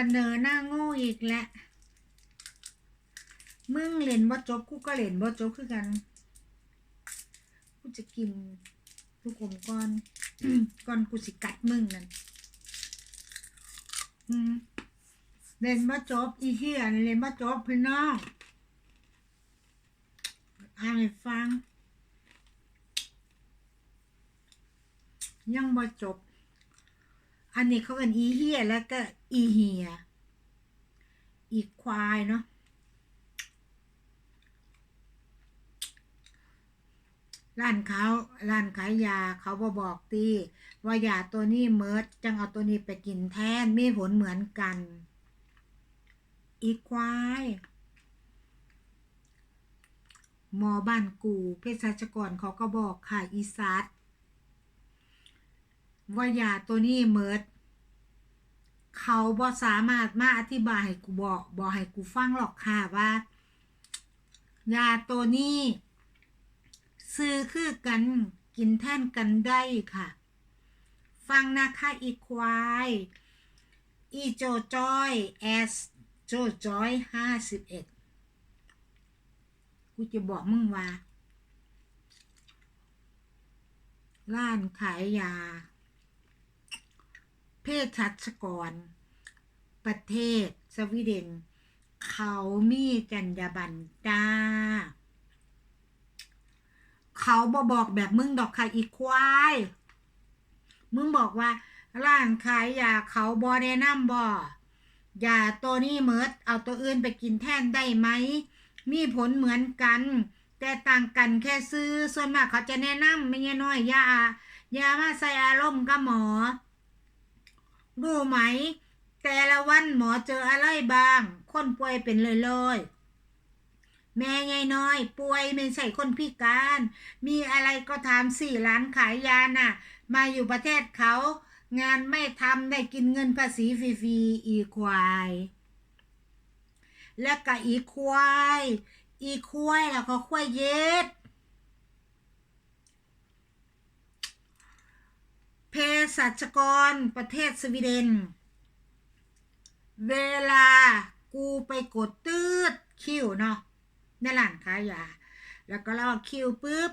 เสนอหน้าโง่อีกแล้วมึงเล่นบ่จบกูก็เล่นบ่จบคือกัน กูจะกินลูกอมก่อน ก่อนกูสิกัดมึงนั่นเล่นบ่จบอีเหี้ยเล่นบ่จบพี่น้องอ่านให้ฟัง ยังบ่จบ อันนี้เขาเป็นอีเหี้ยแล้วก็อีเหีย อีควายเนาะร้านเขาร้านขายยาเขาบอบอกตีว่ายาตัวนี้เมิดจังเอาตัวนี้ไปกินแทนมีผลเหมือนกัน อีควายหมอบ้านกูเภสัชกรเขาก็บอกค่ะอีซัดว่ ว่ายาตัวนี้เมิด เขาบอสามารถมาอธิบายให้กูบอกบอกให้กูฟังหรอกค่ะว่า ยาตัวนี้ซื้อคือกันกินแท่นกันได้ค่ะ ฟังนะคะอีควายอีโจจอยแอสโจจอยห้าสิบเอ็ดกูจะบอกมึงว่าร้านขายยา เพศชัชกร ประเทศสวีเดน เขามีจัญญาบันจ้า เขาบอบอกแบบมึงดอกค่ะอีควาย มึงบอกว่าร้านขายยาเขาบอแนะนำบอยาตัวนี้เมิดเอาตัวอื่นไปกินแทนได้ไหม มีผลเหมือนกัน แต่ต่างกันแค่ซื้อส่วนมากเขาจะแนะนำไม่ใช่น้อยยายามาใส่อารมณ์กับหมอ รู้ไหม แต่ละวันหมอเจออะไรบ้าง คนป่วยเป็นเลยเลยๆ แม่ยายน้อย ป่วยไม่ใช่คนพิการ มีอะไรก็ถามสี่ร้านขายยาน่ะ มาอยู่ประเทศเขา งานไม่ทำได้กินเงินภาษีฟรีๆอีควาย แล้วก็อีควาย อีควายแล้วก็ควายเย็ด เภสัชกรประเทศสวีเดน เวลากูไปกดตืดคิวเนาะในร้านขายยา แล้วก็รอคิวปุ๊บ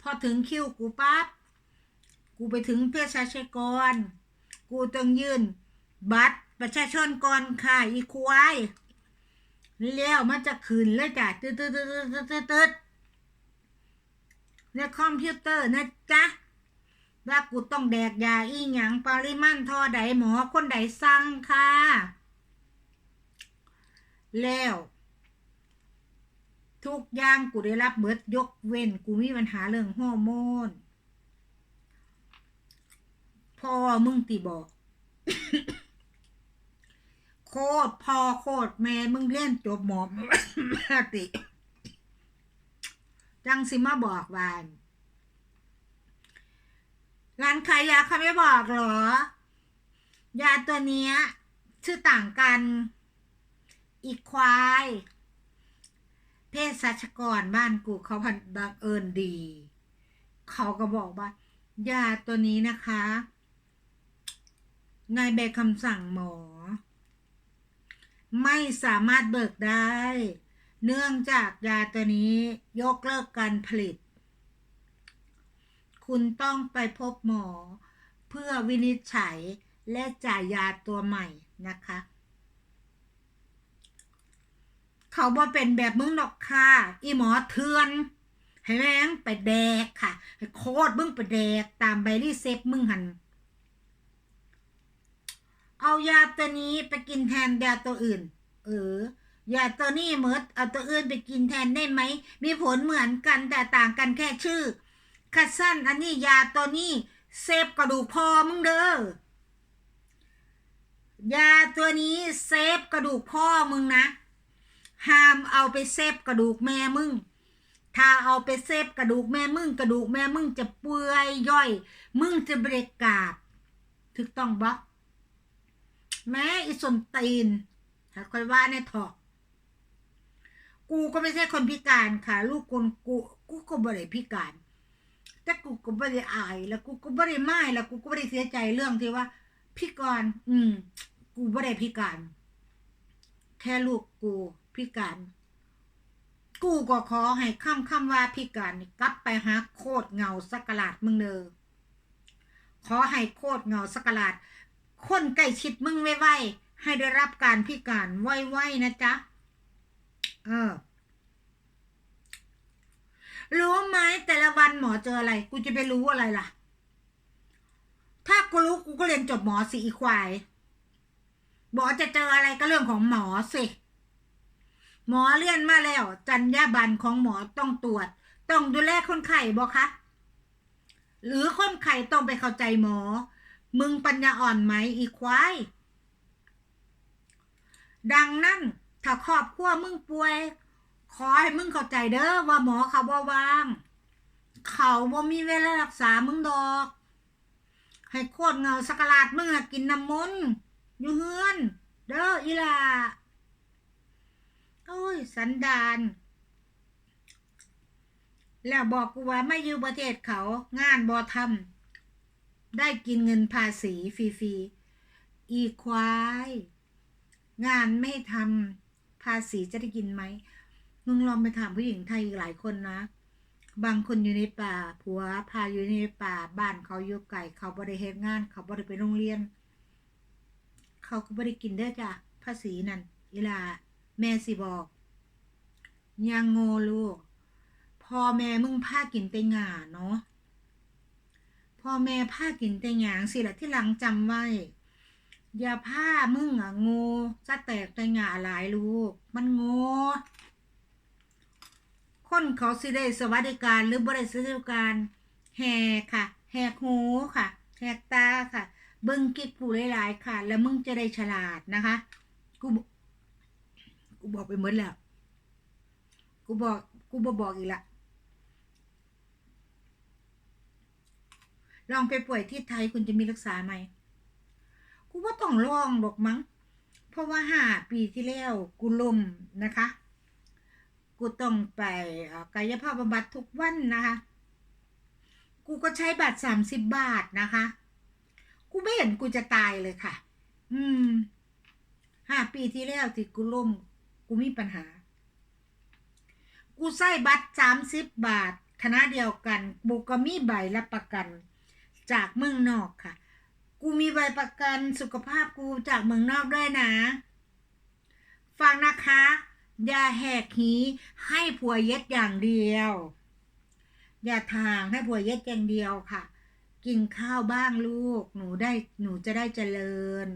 พอถึงคิวกูปั๊บ กูไปถึงเภสัชกร กูต้องยื่นบัตรประชาชนก่อนค่ะอีควายแล้วมันจะขึ้นเลยจ้ะตืดตืดตืดตืดตืดตืดในคอมพิวเตอร์นะจ๊ะ ว่ากูต้องแดกยาอีหยังปริมาณเทอใดหมอคนใดสั่งค่ะ แล้ว ทุกอย่างกูได้รับเบิดยกเว้น กูมีปัญหาเรื่องฮอร์โมนพ่อมึงตีบอก โคตรพ่อโคตรแม่มึงเรียนจบหมอมาติ จังสิมาบอกว่า ร้านขายยาเขาไม่บอกหรอ ยาตัวเนี้ย ชื่อต่างกัน อีกควาย เพศสัชกรบ้านกูเขาพันบังเอิญดี เขาก็บอกว่า ยาตัวนี้นะคะ ในใบคำสั่งหมอ ไม่สามารถเบิกได้ เนื่องจากยาตัวนี้ยกเลิกการผลิต คุณต้องไปพบหมอ เพื่อวินิจฉัยและจ่ายยาตัวใหม่นะคะ เขาบอกเป็นแบบมึงหรอกค่ะ อีหมอเทือน ให้แม่งไปแดกค่ะ ให้โคตรมึงไปแดกตามใบรีเซปมึงหัน เอายาตัวนี้ไปกินแทนยาตัวอื่น เออยาตัวนี้เมิดเอาตัวอื่นไปกินแทนได้ไหม มีผลเหมือนกันแต่ต่างกันแค่ชื่อ คัดสั้นอันนี้ยาตัวนี้เซฟกระดูกพอมึงเด้อยาตัวนี้เซฟกระดูกพ่อมึงนะห้ามเอาไปเซฟกระดูกแม่มึง ถ้าเอาไปเซฟกระดูกแม่มึง กระดูกแม่มึงจะเปื่อยย่อย มึงจะเบรกกาบถูกต้องปะแม้อีสนตีนถ้าคอยว่าในถอกกูก็ไม่ใช่คนพิการค่ะ ลูกคนกูกูก็บ่ได้พิการ แต่กูก็ไม่ได้อาย แล้วกูก็ไม่ได้ไม่แล้วกูก็ไม่ได้เสียใจเรื่องที่ว่าพี่กรณ์อืมกกูบ่ได้พิการ แค่ลูกกูพิการ กูก็ขอให้คำคำว่าพิการกลับไปหาโคตรเงาสักกะลาดมึงเด้อขอให้โคตรเงาสักกะลาดคนใกล้ชิดมึงไว้ๆให้ได้รับการพิการไว้ๆนะจ๊ะ เออ รู้ไหมแต่ละวันหมอเจออะไร กูจะไปรู้อะไรล่ะ ถ้ากูรู้กูก็เรียนจบหมอสิอีควายหมอจะเจออะไรก็เรื่องของหมอสิหมอเรียนมาแล้ว จัญญาบันของหมอต้องตรวจ ต้องดูแลคนไข้บอคะหรือคนไข้ต้องไปเข้าใจหมอ มึงปัญญาอ่อนไหมอีควายดังนั้นถ้าครอบครัวมึงป่วย ขอให้มึงเข้าใจเด้อว่าหมอเขาบ่ว่าง เขาบ่มีเวลารักษามึงดอก ให้โคตรเงาสักลาดมึงอะกินน้ำมนต์อยู่เฮือน เด้ออีหล่าโอ้ย สันดานแล้วบอกกูว่าไม่อยู่ประเทศเขางานบ่ทำได้กินเงินภาษีฟรีๆอีควาย งานไม่ทำภาษีจะได้กินไหม มึงลองไปถามผู้หญิงไทยอีกหลายคนนะ บางคนอยู่ในป่า ผัวพาอยู่ในป่า บ้านเขาอยู่ไกลเขาบริเฮ็ดงาน เขาบริไปโรงเรียน เขาก็บริกินได้จ้ะภาษีนั่นอีหลา แม่สิบอกยังโง่ลูก พ่อแม่มึงพากินแต่หงาเนาะพ่อแม่พากินแต่หยางสิละที่หลังจำไว้ อย่าผ้ามึงอะโง่จะแตกแต่หงาหลายลูก มันโง่ คนเขาสิได้สวัสดิการหรือบ่ได้สวัสดิการแหกค่ะแหกหูค่ะแหกตาค่ะ เบิ่งกิ๊กผู้หลายๆค่ะ แล้วมึงจะได้ฉลาดนะคะ กูกูบอกไปหมดแล้ว กูบอกกูบอบอกอีกละลองไปป่วยที่ไทยคุณจะมีรักษาไหม กูว่าต้องลองดอกมั้ง เพราะว่าห้าปีที่แล้วกูล้มนะคะ กูต้องไปกายภาพบำบัดทุกวันนะคะ กูก็ใช้บัตรสามสิบบาทนะคะ กูไม่เห็นกูจะตายเลยค่ะ อืมห้าปีที่แล้วที่กูล้มกูมีปัญหา กูใช้บัตรสามสิบบาทคณะเดียวกันกูก็มีใบรับประกัน จากเมืองนอกค่ะ กูมีใบประกันสุขภาพกูจากเมืองนอกด้วยนะ ฟังนะคะ อย่าแหกหีให้ผัวเย็ดอย่างเดียว อย่าทางให้ผัวเย็ดอย่างเดียวค่ะ กินข้าวบ้างลูก หนูได้หนูจะได้เจริญ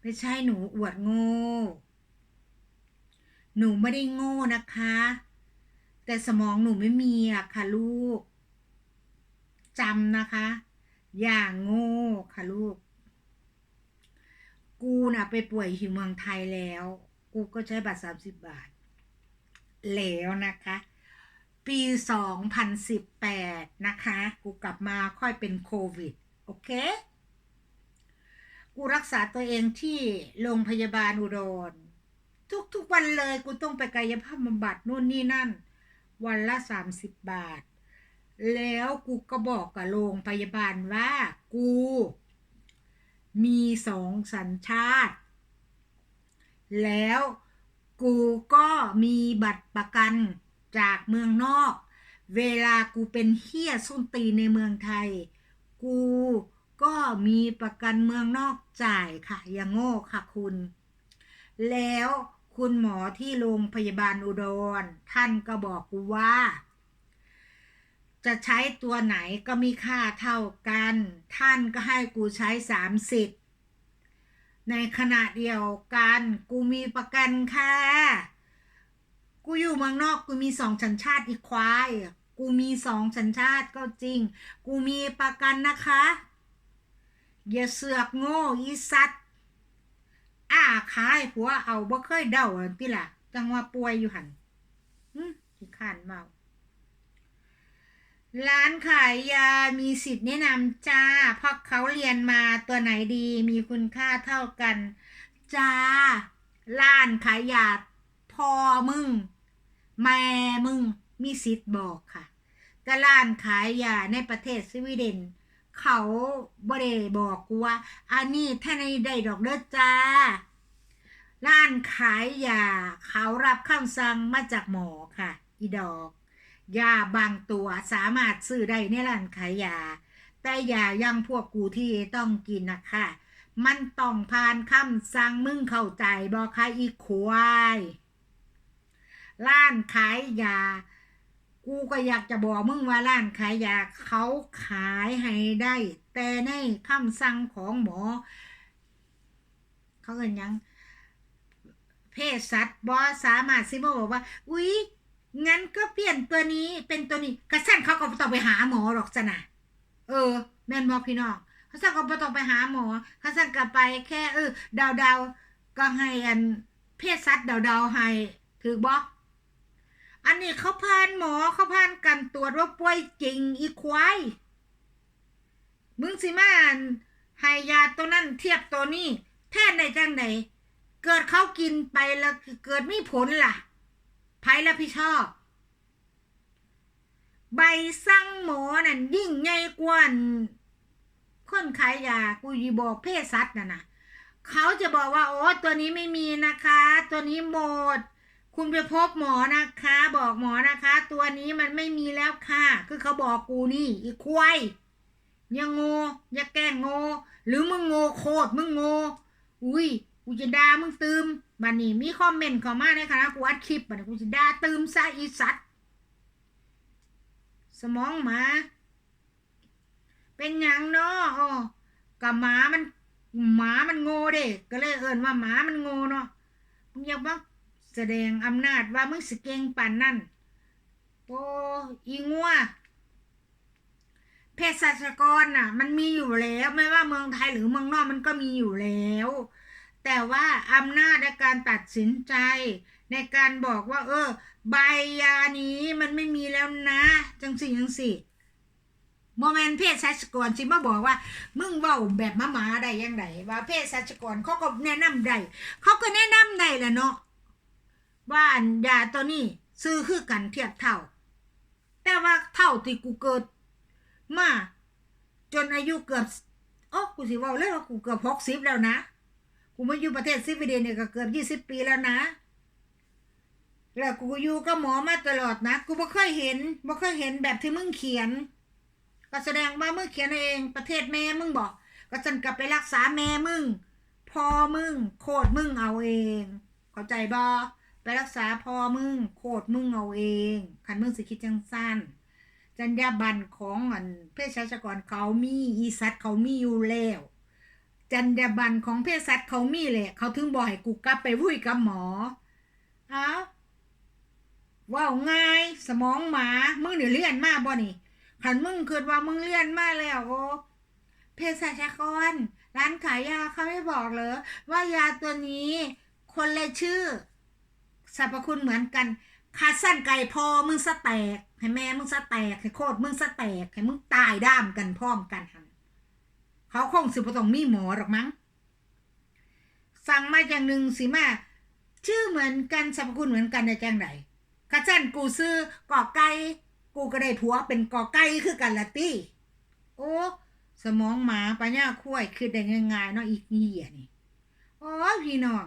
ไม่ใช่หนูอวดโง่ หนูไม่ได้โง่นะคะ แต่สมองหนูไม่มีอะค่ะลูกจำนะคะ อย่างโง่ค่ะลูก กูน่ะไปป่วยที่เมืองไทยแล้ว กูก็ใช้บัตรสามสิบบาท แล้วนะคะ ปีสองพันสิบแปดนะคะ กูกลับมาค่อยเป็นโควิด โอเค กูรักษาตัวเองที่โรงพยาบาลอุดร ทุกๆวันเลยกูต้องไปกายภาพบำบัดนู่นนี่นั่น วันละสามสิบบาท แล้วกูก็บอกกับโรงพยาบาลว่ากู มีสองสัญชาติ แล้ว กูก็มีบัตรประกันจากเมืองนอก เวลากูเป็นเฮี้ยส้นตีในเมืองไทย กูก็มีประกันเมืองนอกจ่ายค่ะ อย่างโง่ค่ะคุณ แล้วคุณหมอที่โรงพยาบาลอุดร ท่านก็บอกกูว่า จะใช้ตัวไหนก็มีค่าเท่ากัน ท่านก็ให้กูใช้สามสิบ ในขณะเดียวกันกูมีประกันค่ะ กูอยู่เมืองนอกกูมีสองสัญชาติอีกควาย กูมีสองสัญชาติก็จริง กูมีประกันนะคะอย่าเสือกโง่อีสัตว์อ้าขายผัวเอาบ่เคยเดาอันติล่ะ จังว่าป่วยอยู่หันหึขี้ขานเมา ร้านขายยามีสิทธิ์แนะนำจ้า เพราะเขาเรียนมาตัวไหนดีมีคุณค่าเท่ากัน จ้า ร้านขายยาพ่อมึง แม่มึง มีสิทธิ์บอกค่ะแต่ร้านขายยาในประเทศสวีเดน เขาบ่ได้บอกกูว่า อันนี้ท่านในได้ดอกเด้อจ้า ร้านขายยาเขารับคำสั่งมาจากหมอค่ะ อีดอก ยาบางตัวสามารถซื้อได้ในร้านขายยา แต่ยายังพวกกูที่ต้องกินนะคะ มันต้องผ่านคำสั่งมึงเข้าใจบอค่ะอีควายร้านขายยา กูก็อยากจะบอกมึงว่าร้านขายยาเขาขายให้ได้ แต่ในคำสั่งของหมอ เขาเอ่นยังเพศสัตว์บอสามารถสิมบอกว่า อุ๊ย งั้นก็เปลี่ยนตัวนี้เป็นตัวนี้กระสั้นเขาก็ต้องไปหาหมอหรอกจ้ะนะเออ แม่นบอกพี่น้องเขาสั่งก็บ่ต้องไปหาหมอเขาสั่งกลับไปแค่เออดาเดาๆก็ให้อันเพศสัตว์ดาเดาๆให้ถือบอกอันนี้เขาพานหมอเขาพานกันตรวจว่าป่วยจริงอีควายมึงสิมาอันให้ยาตัวนั้นเทียบตัวนี้ แทนได้จังไหนเกิดเขากินไปแล้วเกิดมีผลล่ะ ไผรับผิดชอบ ใบสั่งหมอนั่นยิ่งใหญ่กว่านคนขายยากูยีบอกเพศสัตว์น่ะนะเขาจะบอกว่า โอ้ตัวนี้ไม่มีนะคะ ตัวนี้หมด คุณไปพบหมอนะคะ บอกหมอนะคะ ตัวนี้มันไม่มีแล้วค่ะ คือเขาบอกกูนี่ อีควายอย่าโง่อย่าแกล้งโง่หรือมึงโง่โคตรมึงโง่อุ้ยกูจะด่ามึงตืม บันนี้มีคอมเมนต์เข้ามาในคณะกูอัดคลิปบัดนี้กูจะด่าตืมซะอีสัตว์สมองหมา เป็นหยังเนาะอ๋อกับหมามันหมามันโง่เด้ก็เลยเอิ้นว่าหมามันโง่เนาะมึงอยากมาแสดงอำนาจว่ามึงสเก่งปานนั่นโอ้อีงัวเภสัชกรน่ะ มันมีอยู่แล้ว ไม่ว่าเมืองไทยหรือเมืองนอกมันก็มีอยู่แล้ว แต่ว่าอำนาจในการตัดสินใจ ในการบอกว่า เออ ใบยานี้มันไม่มีแล้วนะ จังสิจังสิโมเมนต์เพศสัชกรสิมาบอกว่า มึงเว้าแบบมาหมาได้ยังไงว่าเพศสัชกรเขาก็แนะนำได้เขาก็แนะนำได้แหละเนาะว่าอันยาตัวนี้ซื้อคือกันเทียบเท่า แต่ว่าเท่าที่กูเกิดมาจนอายุเกือบโอ้กูสิว่าเลยว่ากูเกือบหกสิบแล้วนะ กูมาอยู่ประเทศสวีเดนเนี่ยก็เกือบยี่สิบปีแล้วนะ แล้วกูอยู่กับหมอมาตลอดนะ กูบ่เคยเห็นบ่เคยเห็นแบบที่มึงเขียน ก็แสดงว่ามึงเขียนเอง ประเทศแม่มึงบอก ก็ฉันกลับไปรักษาแม่มึงพ่อมึง โคตรมึงเอาเอง เข้าใจบ่ไปรักษาพ่อมึง โคตรมึงเอาเองคันมึงสิคิดจังสั้นจรรยาบรรณของอันเพศชัชกรเขามีอีสัตเขามีอยู่แล้ว จรรยาบรรณของเภสัชเขามีแหละ เขาถึงบอกให้กูกลับไปวุ้ยกับหมอเอ้าว้าวง่ายสมองหมา มึงเดี๋ยวเลื่อนมาบ่นี่ขันมึงคิดว่ามึงเลื่อนมาแล้วโอ้เภสัชกร ร้านขายยาเขาไม่บอกเหรอว่ายาตัวนี้ คนละชื่อสรรพคุณเหมือนกันคาสั้นไก่พอมึงสแตก ให้แม่มึงสแตก ให้โคตรมึงสแตก ให้มึงตายด้ามกันพร้อมกันหัน เขาคงสิบ่ต้องมีหมอหรอกมั้ง สั่งมาอย่างหนึ่งสิมา ชื่อเหมือนกันสรรพคุณเหมือนกันในจังไหนข้าจันกูซื้อกอไก่กูก็ได้ผัวเป็นกอไก่คือกันละตี้โอ้สมองหมาปัญญาคุ้ยคือได้ง่ายๆเนาะอีกเหี้ยนี่อ้ยพี่น้อง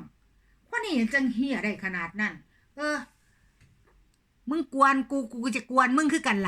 คนนี้จังเหี้ยได้ขนาดนั้น เออ มึงกวนกูกูจะกวนมึงคือกันล่ะ